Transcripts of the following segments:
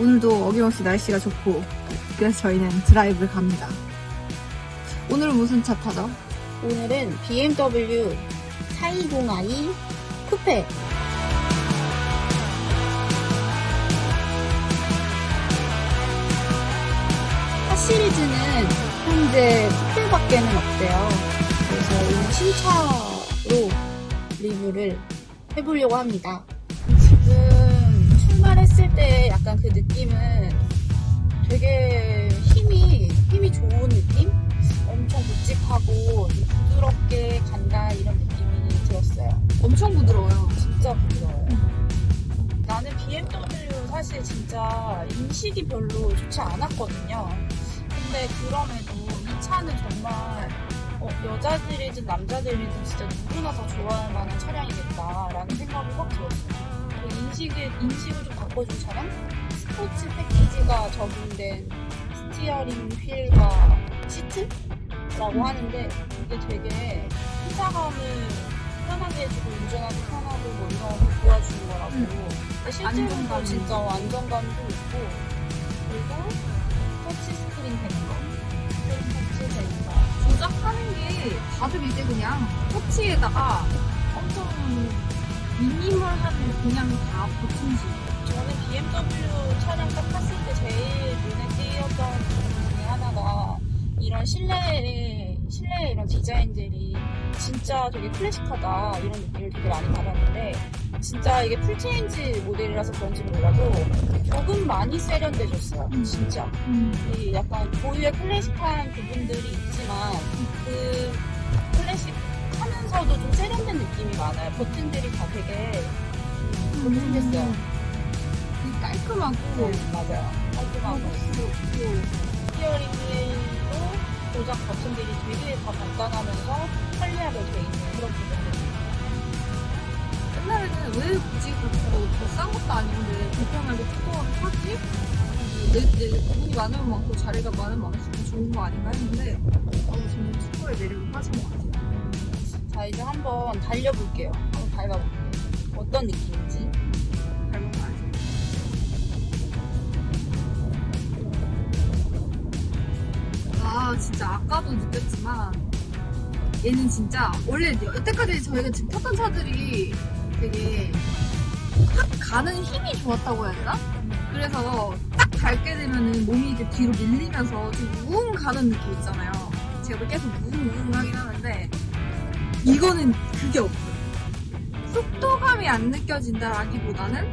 오늘도 어김없이 날씨가 좋고 그래서 저희는 드라이브를 갑니다. 오늘은 무슨 차 타죠? 오늘은 BMW 420i 쿠페. 차 시리즈는 현재 쿠페밖에는 없대요. 그래서 오늘 신차로 리뷰를 해보려고 합니다. 출발했을 때 약간 그 느낌은 되게 힘이, 힘이 좋은 느낌? 엄청 묵직하고 좀 부드럽게 간다 이런 느낌이 들었어요. 엄청 부드러워요. 진짜 부드러워요. 나는 BMW 사실 진짜 인식이 별로 좋지 않았거든요. 근데 그럼에도 이 차는 정말 어, 여자들이든 남자들이든 진짜 누구나 다 좋아할 만한 차량이겠다라는 생각이 확 들었어요. 그 인식을, 인식을 좀 바꿔준 차량? 스포츠 패키지가 적용된 스티어링 휠과 시트? 라고 하는데 이게 되게 승차감을 편하게 해주고 운전하기 편하고 뭐 이런 거 도와주는 거라고 근데 실제로도 안정감. 진짜 안정감도 있고 그리고 터치 스크린 되는 거 스크린 터치 되는 거 조작하는 게 다들 이제 그냥 터치에다가 엄청 미니멀한 그냥 다 버튼식. 저는 BMW 차량 딱 탔을 때 제일 눈에 띄었던 부분 중에 하나가 이런 실내 실내 이런 디자인들이 진짜 되게 클래식하다 이런 느낌을 되게 많이 받았는데 진짜 이게 풀체인지 모델이라서 그런지 몰라도 조금 많이 세련돼졌어요 음. 진짜 이 약간 고유의 클래식한 부분들이 있지만 그 클래식 하면서도 좀 세련된 느낌이 많아요 버튼들이 다 되게 음, 그렇게 생겼어요 되게 깔끔하고 네, 맞아요. 깔끔하고 부드럽고 스티어링 휠도 조작 버튼들이 되게 다 간단하면서 편리하게 돼 있는 그런 부분들. 옛날에는 왜 굳이 더싼 것도 아닌데 불편하게 투어를 타지? 내, 내 돈이 많으면 많고 자리가 많으면 많을수록 좋은 거 아닌가 했는데 어, 저는 투어의 매력을 빠진 것 같아요. 자 이제 한번 달려볼게요. 한번 밟아볼게요. 어떤 느낌인지. 거 알죠? 아 진짜 아까도 느꼈지만 얘는 진짜 원래 여태까지 저희가 지금 탔던 차들이 되게 확 가는 힘이 좋았다고 해야 되나? 그래서 딱 밟게 되면은 몸이 이제 뒤로 밀리면서 좀 우웅 가는 느낌 있잖아요. 제가 뭐 계속 우웅 우웅 하긴 하는데 이거는 그게 없어요. 속도감이 안 느껴진다라기보다는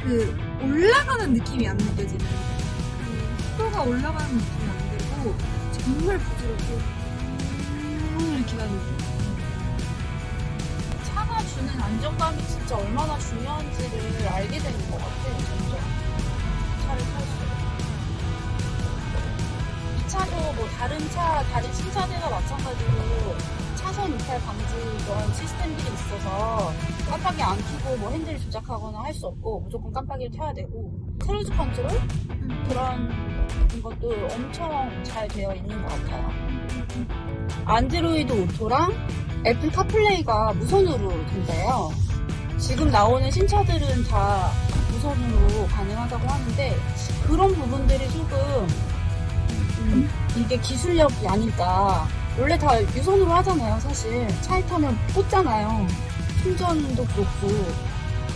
그 올라가는 느낌이 안 느껴지는 그 속도가 올라가는 느낌이 안 들고 정말 부드럽고 음 이렇게 가는 느낌. 차가 주는 안정감이 진짜 얼마나 중요한지를 알게 되는 것 같아요. 점점 차를 탈수록. 이 차도 뭐 다른 차, 다른 신차들과 마찬가지로 차선 이탈 방지 이런 시스템들이 있어서 깜빡이 안 켜고 뭐 핸들을 조작하거나 할 수 없고 무조건 깜빡이를 켜야 되고 크루즈 컨트롤 그런 것도 엄청 잘 되어 있는 것 같아요. 안드로이드 오토랑 애플 카플레이가 무선으로 된대요. 지금 나오는 신차들은 다 무선으로 가능하다고 하는데 그런 부분들이 조금 음, 이게 기술력이 아닐까. 원래 다 유선으로 하잖아요, 사실. 차에 타면 꽂잖아요. 충전도 그렇고.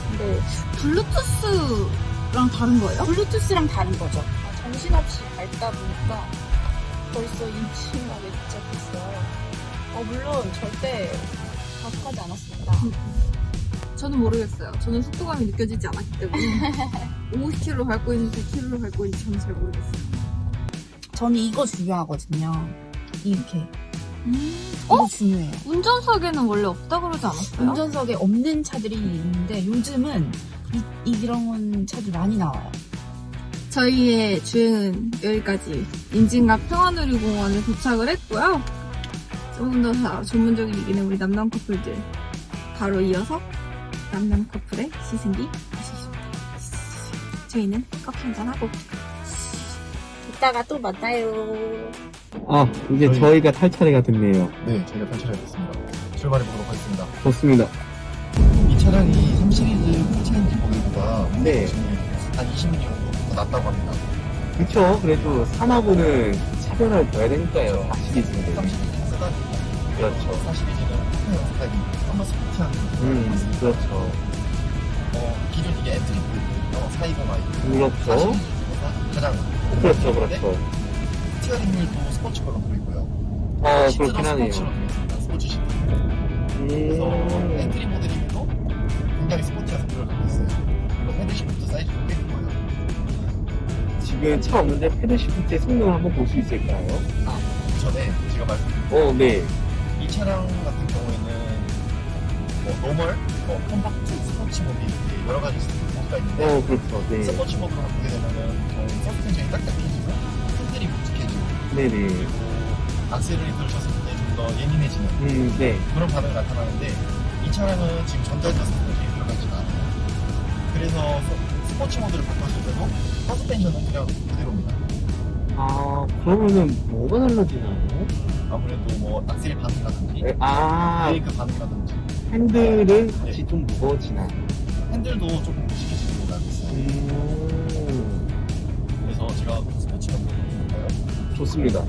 근데 블루투스랑 다른 거예요? 블루투스랑 다른 거죠. 아, 정신없이 밟다 보니까 벌써 인치가 맺혔어요. 어, 물론 절대 가속하지 않았습니다. 저는 모르겠어요. 저는 속도감이 느껴지지 않았기 때문에 50km 밟고 있는지 100km를 밟고 있는지 저는 잘 모르겠어요. 저는 이거 중요하거든요. 이렇게. 어? 이거 중요해요. 운전석에는 원래 없다 그러지 않았어요? 운전석에 없는 차들이 있는데 요즘은 이, 이런 차들이 많이 나와요. 저희의 주행은 여기까지 인진갑 평화누리공원에 도착을 했고요. 조금 더 자- 전문적인 얘기는 우리 남남 커플들 바로 이어서 남남 커플의 시승기. 저희는 커피 한잔 하고 이따가 또 만나요. 아, 이제 저희- 저희가 탈 차례가 됐네요. 네, 저희가 탈출해 됐습니다. 출발해 보도록 하겠습니다. 좋습니다. 이 차량이 3 시리즈 풀체인지 모델보다 네. 한 20mm 정도 낮다고 합니다. 그쵸. 그래도 산하고는 차별을 둬야 되니까요. 4시리즈는. 30시리즈 세단이 그렇죠. 4 시리즈는 스타일 스타일이 한번 스포티한 음, 그렇죠. 어, 기존 이게 엔트리 모델이거든요. 420i. 그렇죠. 4 시리즈 중에서 가장 그렇죠, 그렇죠. 스티어링률도 스포츠 걸로 보이고요. 어, 시트도 그렇긴 하네요. 있습니다. 스포츠 시트. 그래서 음, 엔트리 모델이면서 굉장히 스포티한 성격을 갖고 있어요. 그리고 헤드시프트 사이즈도 꽤 커요. 지금 차 없는데 패드시프트의 성능을 한번 볼 수 있을까요? 그 전에 제가 말씀드린 어, 네. 이 차량 같은 경우에는 뭐 노멀, 뭐 컴팩트, 스포츠 이렇게 여러 가지 있는데 어, 그렇죠. 네. 스포츠 모드로 바꾸게 되면은 보통 서스펜션이 딱딱해지고 핸들이 묵직해지고 네네. 그리고 악셀레이터를 쳤을 때 좀 더 예민해지는 음, 네. 그런 반응이 나타나는데 이 차량은 지금 전자제어 서스펜션이 들어가 있지 않아요. 그래서 서- 스포츠 모드를 바꿨을 때도 서스펜션은 그냥 그대로입니다. 아, 그러면은 뭐가 달라지나요? 아무래도 뭐 악셀 반응이라든지 에, 아, 브레이크 반응이라든지 핸들은 같이 좀 무거워지나요? 핸들도 조금 묵 그래서 제가 스포츠 볼까요? 좋습니다.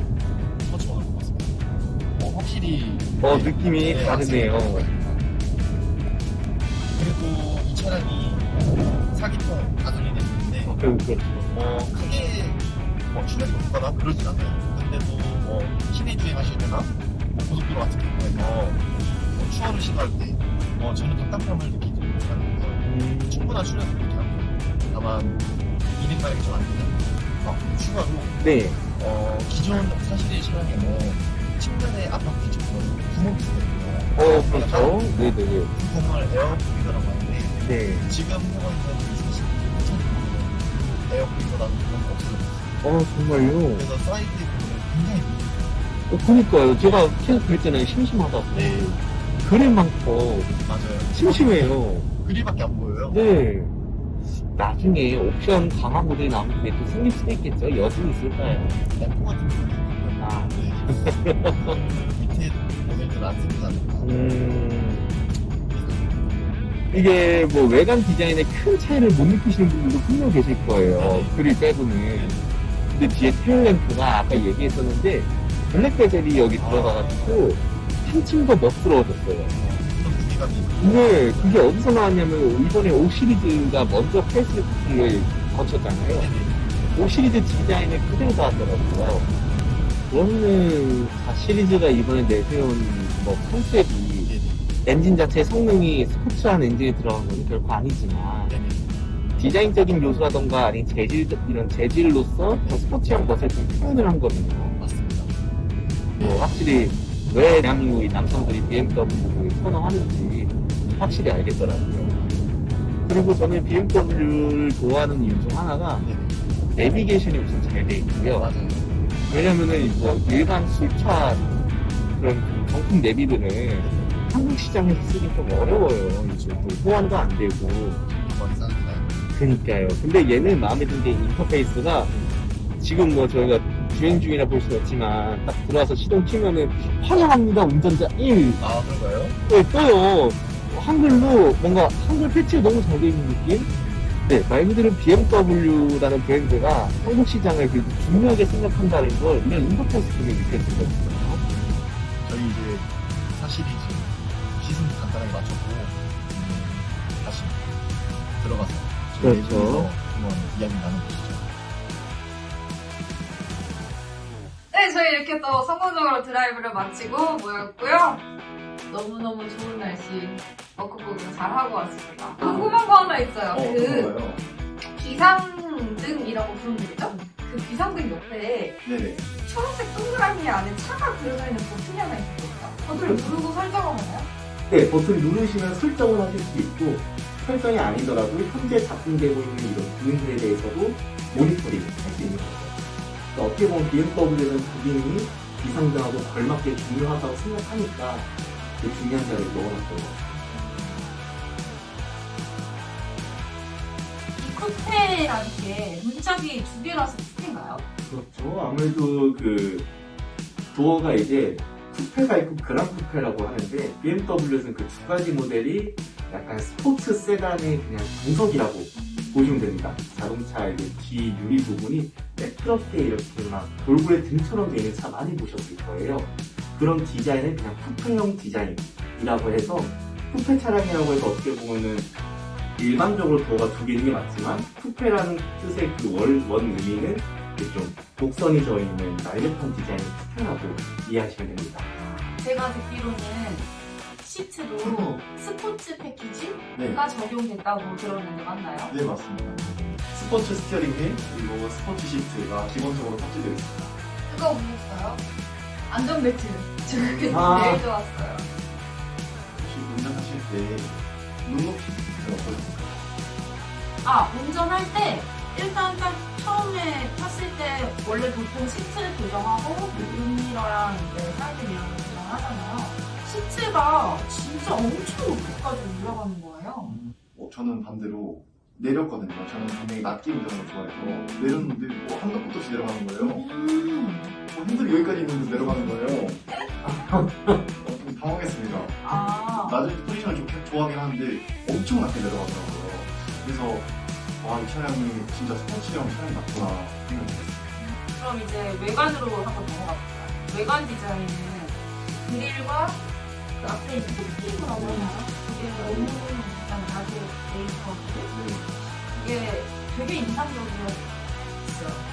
스포츠 모드 바꿨습니다. 어, 확실히 어, 네, 느낌이 네, 다르네요. 그리고 이 차량이 4기통 가솔린 엔진인데 어, 그렇죠. 뭐 크게 뭐 출력이 높거나 그러진 않아요. 근데도 뭐 시내 주행하실 때나 뭐 고속도로 같은 경우에서 뭐 추월을 시도할 때뭐 저는 답답함을 느끼지 못하는 거예요. 음, 충분한 출력이 다만 200마력이 좀안 되는 어, 추가로 네. 어, 기존 사실 이 차량에는 측면에 압박 뒤쪽으로 구멍이 있거든요. 어, 그렇죠. 네 네네. 구멍을 에어프리더라고 하는데 네. 지금 이 사실 이 차량은 에어프리더라는 구멍이 없어졌어요. 어, 정말요? 그래서 사이드에 보면 굉장히 어, 그니까요. 제가 계속 그랬잖아요. 심심하다고. 네. 그림 많고, 맞아요. 심심해요. 그리밖에 안 보여요. 네. 나중에 옵션 강화 모델이 나오면 또 생길 수도 있겠죠? 여진이 있을까요? 램프 같은 경우는 아. 밑에 모델들은 안 않을까. 음, 이게 뭐 외관 디자인에 큰 차이를 못 느끼시는 분들도 분명 계실 거예요. 그릴 빼고는. 근데 뒤에 테일 램프가 아까 얘기했었는데, 블랙 베젤이 여기 들어가가지고, 한층 더 멋스러워졌어요. 근데 그게 어디서 나왔냐면, 이번에 5 시리즈가 먼저 페이스리프트를 거쳤잖아요. 5 시리즈 디자인을 그대로 나왔더라고요. 그러면은 4 시리즈가 이번에 내세운 뭐 컨셉이. 엔진 자체 성능이 스포츠한 엔진이 들어간 건 결코 아니지만. 디자인적인 요소라던가 아니 재질 이런 재질로서 더 스포츠한 것을 좀 표현을 한 거든요. 맞습니다. 뭐 확실히 왜 대한민국의 남성들이 BMW를 선호하는지 확실히 알겠더라고요. 그리고 저는 BMW를 좋아하는 이유 중 하나가. 내비게이션이 우선 잘 돼 있고요. 맞아요. 왜냐면은 뭐 일반 수입차 그런 정품 내비들은 한국 시장에서 쓰기 좀 어려워요. 요즘 또 호환도 안 되고. 그니까요. 근데 얘는 마음에 든 게 인터페이스가 지금 뭐 저희가 주행 중이라 볼 수는 없지만 딱 들어와서 시동 키면은 환영합니다 운전자 1 아, 그런가요? 네, 떠요. 한글로 뭔가 한글 패치가 너무 잘돼 있는 느낌? 네, 말 그대로 BMW라는 브랜드가 한국 시장을 그래도 중요하게 생각한다는 걸 이런 인터페이스 때문에 느껴지거든요. 저희 이제 사시리즈 시승 간단하게 마쳤고 음, 다시 들어가서 저희 그렇죠. 한번 이야기 나눠보시죠. 네, 저희 이렇게 또 성공적으로 드라이브를 마치고 모였고요. 너무너무 좋은 날씨 워크복을 잘 하고 왔습니다. 궁금한 거 하나 있어요. 그 비상등이라고 부르면 되겠죠? 그 비상등 옆에 네네. 초록색 동그라미 안에 차가 그려져 있는 버튼이 하나 있거든요. 버튼을 누르고 설정을 하나요? 네, 버튼 누르시면 설정을 하실 수 있고 설정이 아니더라도 현재 작동되고 있는 이런 기능들에 대해서도 모니터링 할 수 있는 거죠. 그러니까 어떻게 보면 BMW는 부기능이 비상등하고 걸맞게 중요하다고 생각하니까 그 중요한 자리에 넣어놨던 거죠. 이 쿠페라는 게 문짝이 두 개라서 쿠페인가요? 그렇죠. 아무래도 그 도어가 이제 쿠페가 있고 그랑 쿠페라고 하는데 BMW에서는 그 두 가지 모델이 약간 스포츠 세단의 그냥 정석이라고 보시면 됩니다. 자동차 이제 뒤 유리 부분이 매끄럽게 이렇게 막 돌고래 등처럼 되는 차 많이 보셨을 거예요. 그런 디자인을 그냥 쿠페형 디자인이라고 해서 쿠페 차량이라고 해서 어떻게 보면은 일반적으로 도어가 두개 있는 게 맞지만 쿠페라는 뜻의 그 원, 원 의미는 좀 곡선이 져 있는 날렵한 디자인의 쿠페라고 이해하시면 됩니다. 제가 듣기로는 시트도 스포츠 패키지가 네. 적용됐다고 들었는데 맞나요? 네, 맞습니다. 스포츠 스티어링 휠, 그리고 스포츠 시트가 기본적으로 탑재되어 있습니다. 그거 보셨어요? 안전벨트. 제가 그게 아. 제일 좋았어요. 혹시 운전하실 때 눈높이 시트는 어떠십니까? 아, 운전할 때 일단 딱 처음에 탔을 때 원래 보통 시트를 조정하고 윗미러랑 이제 사이드 미러를 조정하잖아요. 시트가 진짜 엄청 높이까지 올라가는 거예요. 어, 저는 반대로 내렸거든요. 저는 분명히 낮게 운전을 좋아해서 내렸는데 뭐 한도 끝도 없이 내려가는 거예요. 음. 뭐 핸들이 여기까지 있는데 내려가는 거예요. 어, 좀 당황했습니다. 아, 나중에 포지션을 좋게 좋아하긴 하는데 엄청 낮게 내려가더라고요. 그래서 와, 이 차량이 진짜 스포츠형 차량이 맞구나 생각했어요. 그럼 이제 외관으로 한번 넘어가 볼까요? 외관 디자인은 그릴과 그 앞에 이제 토핑이라고 하나요? 그게 너무 약간 나도 레이저거든요. 이게 되게 인상적이었어요.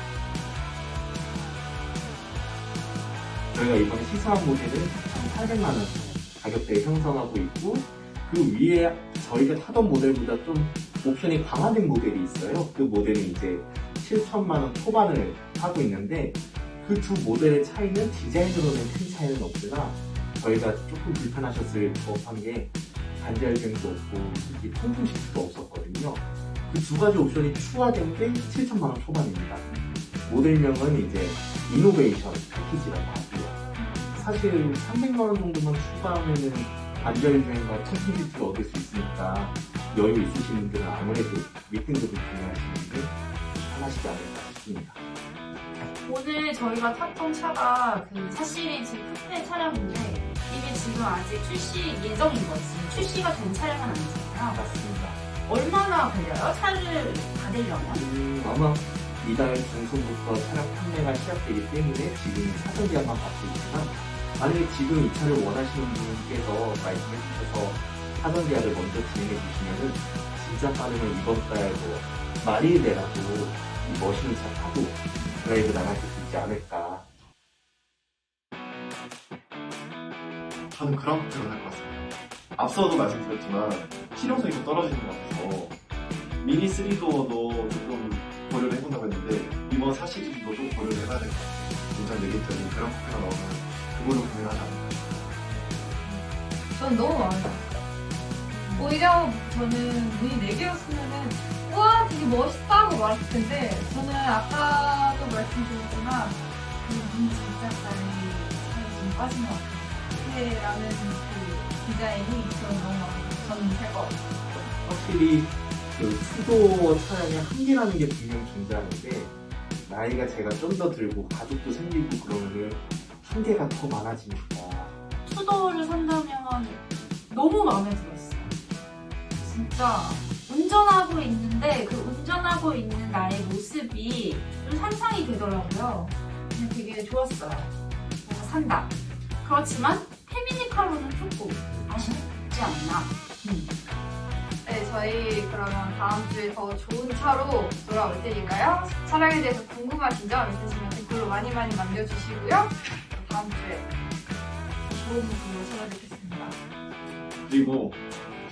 저희가 이번에 시사한 모델은 1,800만 원 가격대에 형성하고 있고 그 위에 저희가 타던 모델보다 좀 옵션이 강화된 모델이 있어요. 그 모델은 이제 7천만 원 초반을 하고 있는데 그 두 모델의 차이는 디자인으로는 큰 차이는 없으나 저희가 조금 불편하셨을 법한 게 반절경도 없고 이 통풍 시트도 없었거든요. 그 두 가지 옵션이 추가된 게 7천만 원 초반입니다. 모델명은 이제 이노베이션 패키지라고 하고요. 사실 300만 원 정도만 추가하면은 반절 주행과 통풍 시트를 얻을 수 있으니까 여유 있으신 분들은 아무래도 밑등급을 구매하시는 게 편하시지 않을까 싶습니다. 오늘 저희가 탔던 차가 그 사시리즈 쿠페 차량인데 이게 지금 아직 출시 예정인 거지. 출시가 된 차량은 아니잖아요. 맞습니다. 얼마나 걸려요? 차를 받으려면? 음, 아마 이달 중순부터 차량 판매가 시작되기 때문에 지금 사전 예약만 받고 있지만 만약에 지금 이 차를 원하시는 분께서 말씀해 주셔서 사전 예약을 먼저 진행해 주시면은 진짜 빠르면 이번 달뭐 말일 내라도 이 멋있는 차 타고 드라이브 나가실 수 있지 않을까 저는 그랑프를 할것 같습니다. 앞서도 말씀드렸지만 실용성이 좀 떨어지는 것 같아서 미니 3도어도 조금 고려를 해본다고 했는데 이번 4시리즈도 좀 고려를 해봐야 될 것 같아요. 운전 내겠더니 그랑프가 나오면 그거를 고민하지 않을까 전 너무 마음에 들었어요. 오히려 저는 문이 4개였으면은, 우와, 되게 멋있다고 말했을 텐데, 저는 아까도 말씀드렸지만, 그문 진짜까지 살이 좀 빠진 것 같아요. 라는 그 디자인이 저는 너무 마음에 들어요. 저는 살 것 같아요. 확실히 그 수도 차량의 한계라는 게 분명 존재하는데 나이가 제가 좀 더 들고 가족도 생기고 그러면은 한계가 더 많아지니까 투도어를 산다면 너무 마음에 들었어요. 진짜 운전하고 있는데 그 운전하고 있는 나의 모습이 좀 상상이 되더라고요. 그냥 되게 좋았어요. 그래서 산다. 그렇지만 페미니카로는 조금 아쉽지 않나. 음. 네, 저희 그러면 다음 주에 더 좋은 차로 돌아올 테니까요. 차량에 대해서 궁금하신 점 있으시면 댓글로 많이 많이 남겨주시고요. 다음 주에 좋은 모습으로 찾아뵙겠습니다. 그리고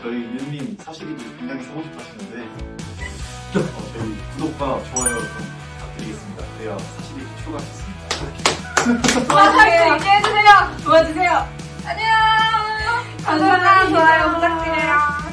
저희 윤님 사시리즈 굉장히 사고 싶어 하시는데 어, 저희 구독과 좋아요 좀 부탁드리겠습니다. 그래야 사시리즈 추가하겠습니다. 도와주세요. 있게 해주세요. 도와주세요. 안녕. 감사합니다. 좋아요 부탁드려요.